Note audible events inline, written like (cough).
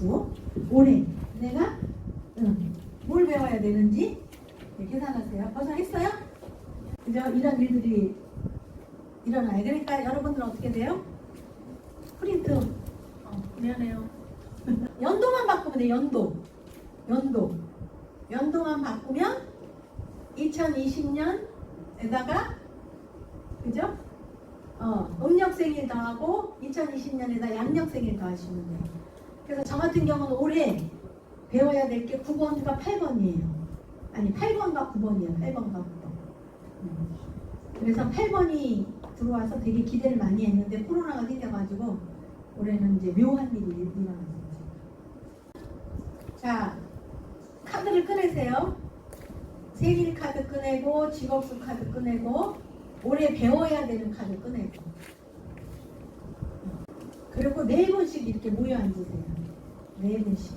수. 올해 내가 응, 뭘 배워야 되는지 네, 계산하세요. 벌써 했어요? 그죠? 이런 일들이 일어나요. 그러니까 여러분들은 어떻게 돼요? 프린트 어, 미안해요. (laughs) 연도만 바꾸면 돼. 연도. 연도. 연도만 바꾸면 2020년에다가 그죠? 어, 음력 생일 더하고 2020년에다 양력 생일 더하시면 돼요. 그래서 저 같은 경우는 올해 배워야 될 게 9번과 8번이에요. 아니 8번과 9번이에요. 8번과 9번. 음. 그래서 8번이 들어와서 되게 기대를 많이 했는데 코로나가 생겨가지고 올해는 이제 묘한 일이 일어났어요. 자, 카드를 꺼내세요. 생일 카드 꺼내고 직업수 카드 꺼내고 올해 배워야 되는 카드 꺼내고 그리고 네 분씩 이렇게 모여 앉으세요. 네 분씩